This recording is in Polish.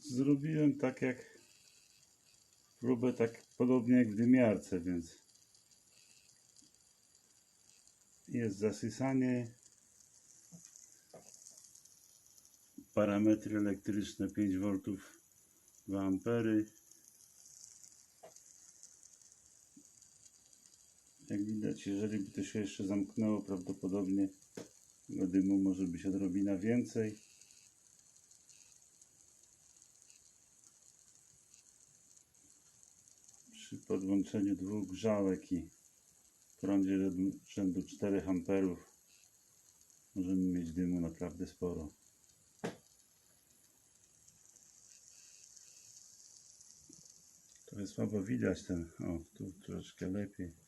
zrobiłem tak jak próbę tak podobnie jak w dymiarce, więc jest zasysanie parametry elektryczne 5V 2 ampery. Jak widać jeżeli by to się jeszcze zamknęło prawdopodobnie dymu może być odrobina więcej przy podłączeniu dwóch grzałek i prądzie rzędu- rzędu 4 amperów możemy mieć dymu naprawdę sporo. Trochę słabo widać ten, o tu troszeczkę lepiej.